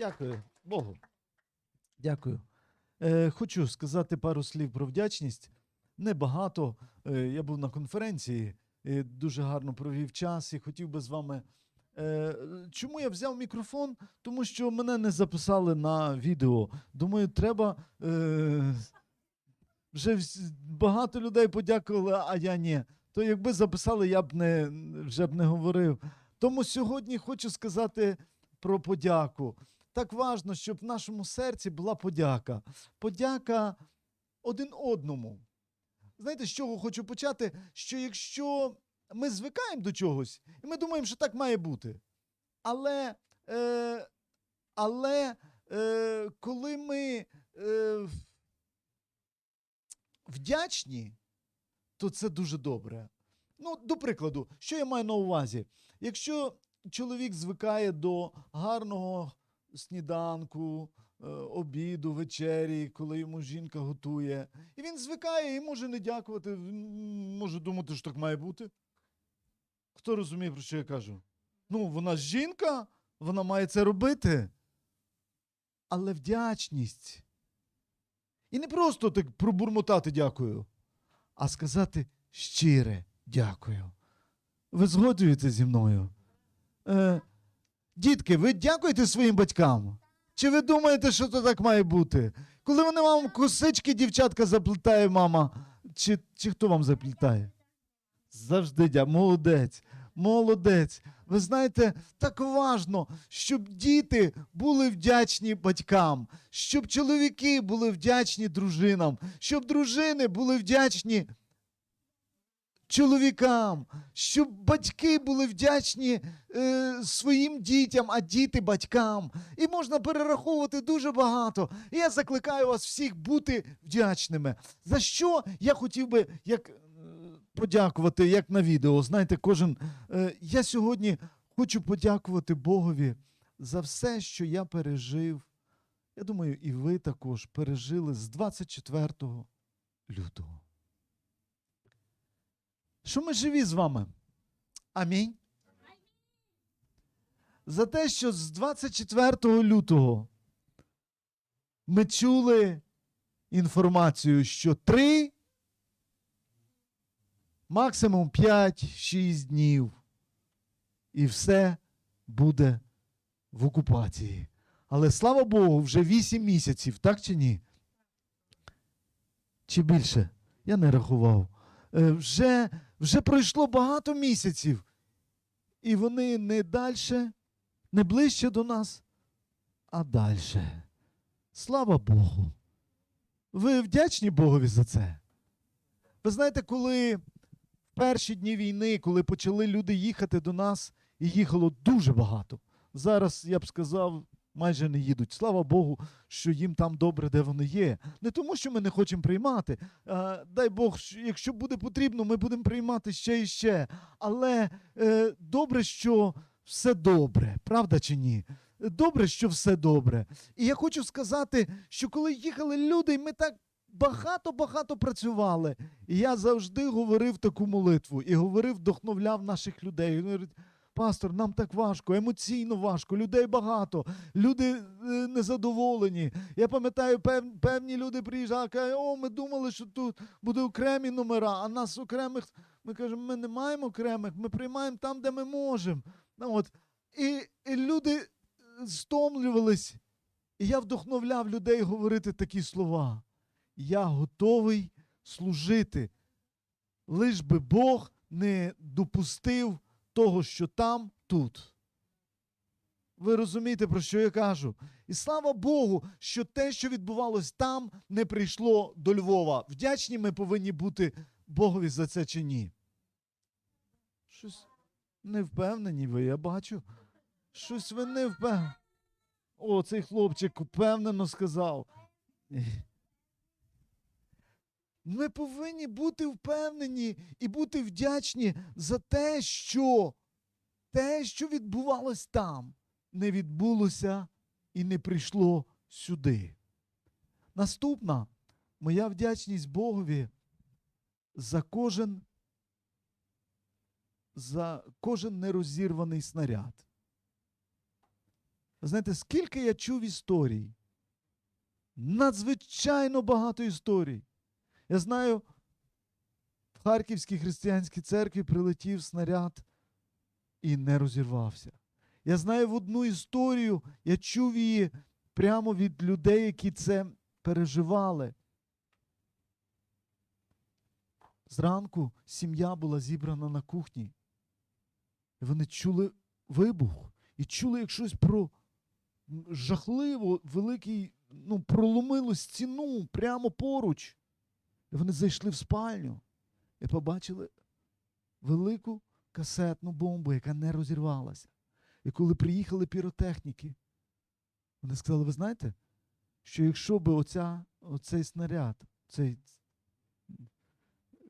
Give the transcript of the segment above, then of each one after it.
Дякую Богу. Дякую. Е, хочу сказати пару слів про вдячність. Небагато. Е, я був на конференції, е, дуже гарно провів час і хотів би з вами. Е, чому я взяв мікрофон? Тому що мене не записали на відео. Думаю, треба. Е, вже багато людей подякували, а я ні. То якби записали, я б не, вже б не говорив. Тому сьогодні хочу сказати про подяку. Так важно, щоб в нашому серці була подяка. Подяка один одному. Знаєте, з чого хочу почати? Що якщо ми звикаємо до чогось, і ми думаємо, що так має бути. Але, е, але е, коли ми е, вдячні, то це дуже добре. Ну, до прикладу, що я маю на увазі? Якщо чоловік звикає до гарного сніданку, е, обіду, вечері, коли йому жінка готує, і він звикає і може не дякувати, може думати, що так має бути. Хто розуміє, про що я кажу? Ну, вона ж жінка, вона має це робити. Але вдячність. І не просто так пробурмотати дякую, а сказати щире дякую. Ви згодуєте зі мною? Е, дітки, ви дякуєте своїм батькам? Чи ви думаєте, що це так має бути? Коли вони вам косички, дівчатка, заплітає мама, чи, чи хто вам заплітає? Завжди дя. Молодець, молодець. Ви знаєте, так важно, щоб діти були вдячні батькам, щоб чоловіки були вдячні дружинам, щоб дружини були вдячні чоловікам, щоб батьки були вдячні е, своїм дітям, а діти батькам. І можна перераховувати дуже багато. І я закликаю вас всіх бути вдячними. За що я хотів би як е, подякувати, як на відео. Знаєте, кожен. Е, я сьогодні хочу подякувати Богові за все, що я пережив. Я думаю, і ви також пережили з 24 лютого. Що ми живі з вами? Амінь. За те, що з 24 лютого ми чули інформацію, що 3, максимум 5-6 днів, і все буде в окупації. Але слава Богу, вже 8 місяців, так чи ні? Чи більше? Я не рахував. Е, вже, вже пройшло багато місяців, і вони не далі, не ближче до нас, а далі. Слава Богу. Ви вдячні Богові за це? Ви знаєте, коли в перші дні війни, коли почали люди їхати до нас, і їхало дуже багато. Зараз, я б сказав, майже не їдуть. Слава Богу, що їм там добре, де вони є. Не тому, що ми не хочемо приймати. Дай Бог, якщо буде потрібно, ми будемо приймати ще і ще. Але е, добре, що все добре, правда чи ні? Добре, що все добре. І я хочу сказати, що коли їхали люди, ми так багато-багато працювали. І я завжди говорив таку молитву і говорив, вдохновляв наших людей. Пастор, нам так важко, емоційно важко, людей багато, люди е, незадоволені. Я пам'ятаю, пев, певні люди приїжджали, кажуть, о, ми думали, що тут буде окремі номера, а нас окремих, ми кажемо, ми не маємо окремих, ми приймаємо там, де ми можемо. Ну, От. І, і люди е, стомлювались. І я вдохновляв людей говорити такі слова. Я готовий служити, лиш би Бог не допустив того, що там, тут. Ви розумієте, про що я кажу? І слава Богу, що те, що відбувалось там, не прийшло до Львова. Вдячні ми повинні бути Богові за це чи ні. Щось не впевнені ви, я бачу. Щось ви не впевнені. О, цей хлопчик впевнено сказав. Ми повинні бути впевнені і бути вдячні за те, що те, що відбувалось там, не відбулося і не прийшло сюди. Наступна моя вдячність Богові за кожен, за кожен нерозірваний снаряд. Знаєте, скільки я чув історій? Надзвичайно багато історій. Я знаю, в Харківській християнській церкві прилетів снаряд і не розірвався. Я знаю в одну історію, я чув її прямо від людей, які це переживали. Зранку сім'я була зібрана на кухні. І вони чули вибух і чули як щось про жахливо великий, ну, проломило стіну прямо поруч. Вони зайшли в спальню і побачили велику касетну бомбу, яка не розірвалася. І коли приїхали піротехніки, вони сказали: ви знаєте, що якщо би оця, оцей снаряд, цей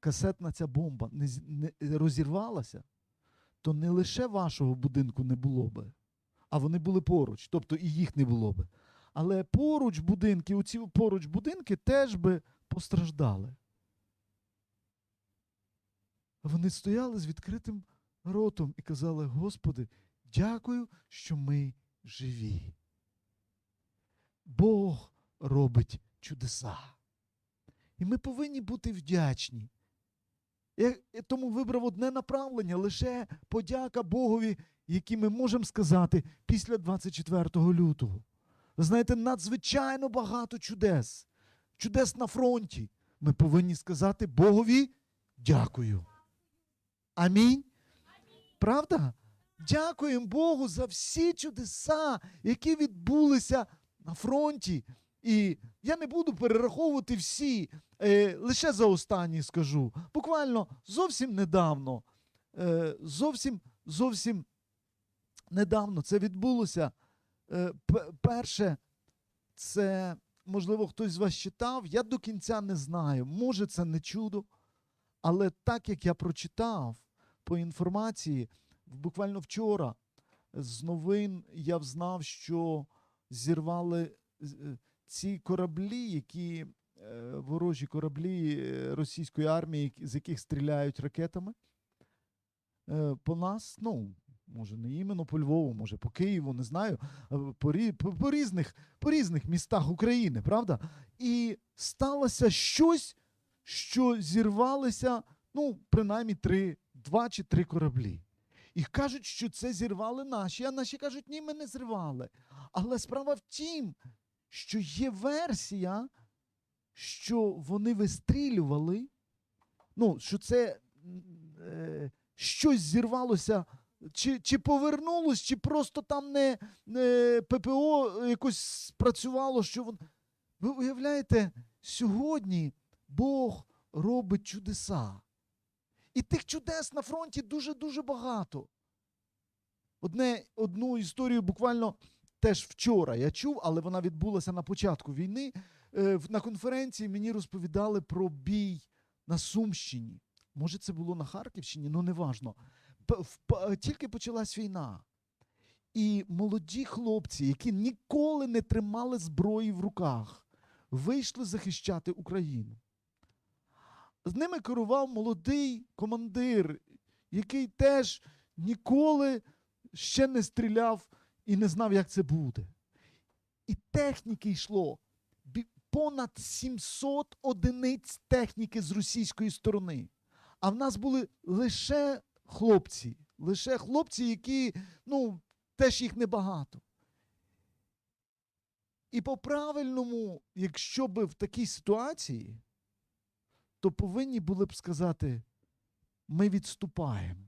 касетна ця бомба не, не розірвалася, то не лише вашого будинку не було би, а вони були поруч, тобто і їх не було би. Але поруч будинки, оці поруч будинки теж би постраждали. Вони стояли з відкритим ротом і казали: Господи, дякую, що ми живі. Бог робить чудеса. І ми повинні бути вдячні. Я тому вибрав одне направлення, лише подяка Богові, який ми можемо сказати після 24 лютого. Ви знаєте, надзвичайно багато чудес. Чудес на фронті. Ми повинні сказати Богові дякую. Амінь. Правда? Дякуємо Богу за всі чудеса, які відбулися на фронті. І я не буду перераховувати всі, е, лише за останні скажу. Буквально зовсім недавно, е, зовсім, зовсім недавно це відбулося. Е, перше, це, можливо, хтось з вас читав, я до кінця не знаю. Може, це не чудо, але так як я прочитав по інформації, буквально вчора з новин я взнав, що зірвали е, ці кораблі, які е, ворожі кораблі е, російської армії, з яких стріляють ракетами по нас, ну, може, не іменно по Львову, може, по Києву, не знаю, е, по, по, по, різних, по різних містах України, правда? І сталося щось, що зірвалися, ну, принаймні три, два чи три кораблі. І кажуть, що це зірвали наші, а наші кажуть, ні, ми не зривали. Але справа в тім, що є версія, що вони вистрілювали, ну, що це е, щось зірвалося, чи, чи повернулось, чи просто там не, не ППО якось спрацювало, що вон... Ви уявляєте, сьогодні Бог робить чудеса. І тих чудес на фронті дуже-дуже багато. Одне, одну історію буквально теж вчора я чув, але вона відбулася на початку війни. Е, На конференції мені розповідали про бій на Сумщині. Може, це було на Харківщині, ну неважно. Тільки почалась війна. І молоді хлопці, які ніколи не тримали зброї в руках, вийшли захищати Україну. З ними керував молодий командир, який теж ніколи ще не стріляв і не знав, як це буде. І техніки йшло понад 700 одиниць техніки з російської сторони. А в нас були лише хлопці, лише хлопці, які, ну, теж їх небагато. І по-правильному, якщо би в такій ситуації, то повинні були б сказати: ми відступаємо.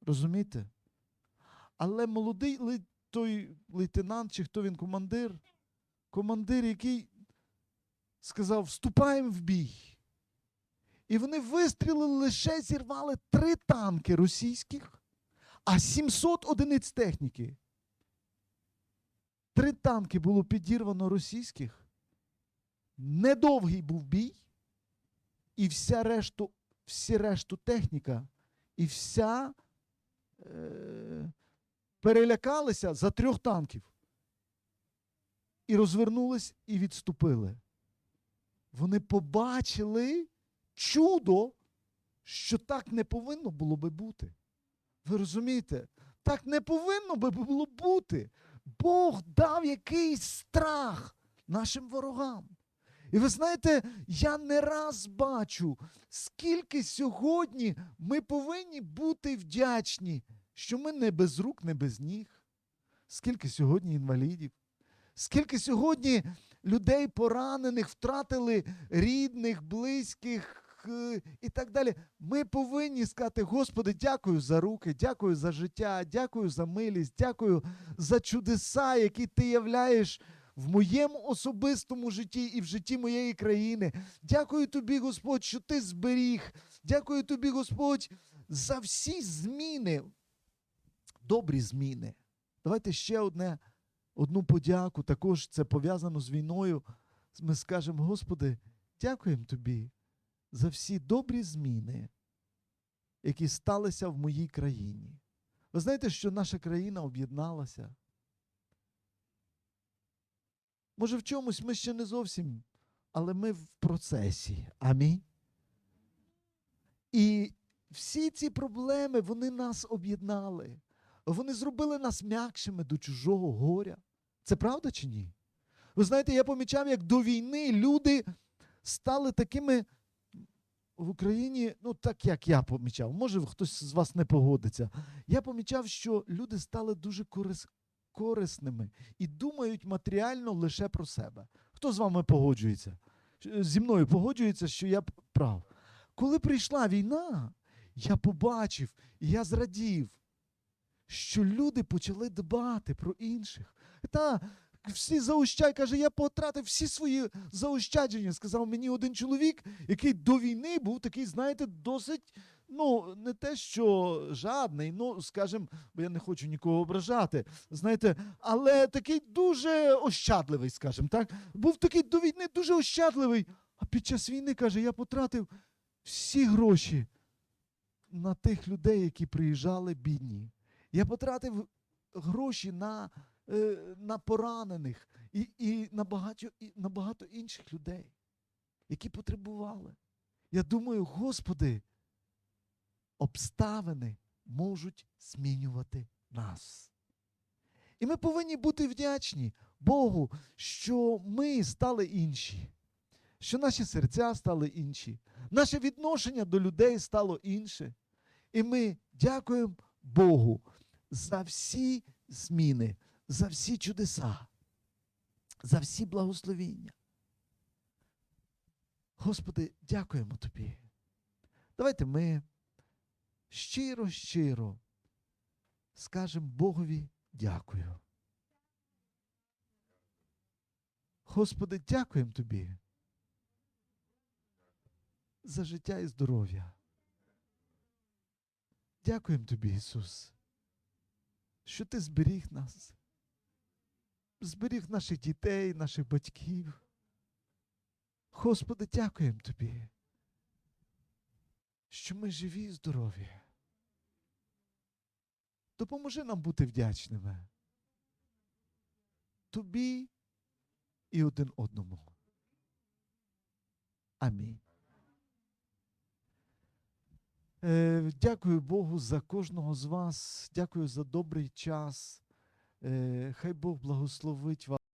Розумієте? Але молодий той лейтенант, чи хто він командир, командир, який сказав: вступаємо в бій. І вони вистрілили лише зірвали три танки російських, а 700 одиниць техніки. Три танки було підірвано російських. Недовгий був бій, і вся решту, всі решту техніка, і вся е, перелякалися за трьох танків. І розвернулись і відступили. Вони побачили чудо, що так не повинно було би бути. Ви розумієте? Так не повинно би було бути. Бог дав якийсь страх нашим ворогам. І ви знаєте, я не раз бачу, скільки сьогодні ми повинні бути вдячні, що ми не без рук, не без ніг. Скільки сьогодні інвалідів, скільки сьогодні людей поранених, втратили рідних, близьких і так далі. Ми повинні сказати, Господи, дякую за руки, дякую за життя, дякую за милість, дякую за чудеса, які ти являєш в моєму особистому житті і в житті моєї країни. Дякую тобі, Господь, що ти зберіг. Дякую тобі, Господь, за всі зміни, добрі зміни. Давайте ще одне, одну подяку. Також це пов'язано з війною. Ми скажемо, Господи, дякуємо тобі за всі добрі зміни, які сталися в моїй країні. Ви знаєте, що наша країна об'єдналася? Може, в чомусь ми ще не зовсім, але ми в процесі. Амінь. І всі ці проблеми вони нас об'єднали. Вони зробили нас м'якшими до чужого горя. Це правда чи ні? Ви знаєте, я помічав, як до війни люди стали такими в Україні, ну так як я помічав, може хтось з вас не погодиться. Я помічав, що люди стали дуже корис, корисними і думають матеріально лише про себе. Хто з вами погоджується? Зі мною погоджується, що я прав. Коли прийшла війна, я побачив і я зрадів, що люди почали дбати про інших. Та всі заощадження, каже, я потратив всі свої заощадження. Сказав мені один чоловік, який до війни був такий, знаєте, досить, ну, не те, що жадний, ну, скажімо, бо я не хочу нікого ображати, знаєте, але такий дуже ощадливий, скажімо так. Був такий до війни дуже ощадливий. А під час війни, каже, я потратив всі гроші на тих людей, які приїжджали бідні. Я потратив гроші на, на поранених і, і, на багато, і на багато інших людей, які потребували. Я думаю, Господи, обставини можуть змінювати нас. І ми повинні бути вдячні Богу, що ми стали інші, що наші серця стали інші, наше відношення до людей стало інше. І ми дякуємо Богу за всі зміни, за всі чудеса, за всі благословіння. Господи, дякуємо Тобі. Давайте ми щиро, щиро скажемо Богові дякую. Господи, дякуємо Тобі за життя і здоров'я. Дякуємо Тобі, Ісус, що Ти зберіг нас, зберіг наших дітей, наших батьків. Господи, дякуємо Тобі, що ми живі і здорові. Допоможи нам бути вдячними. Тобі і один одному. Амінь. Е, дякую Богу за кожного з вас. Дякую за добрий час. Е, хай Бог благословить вас.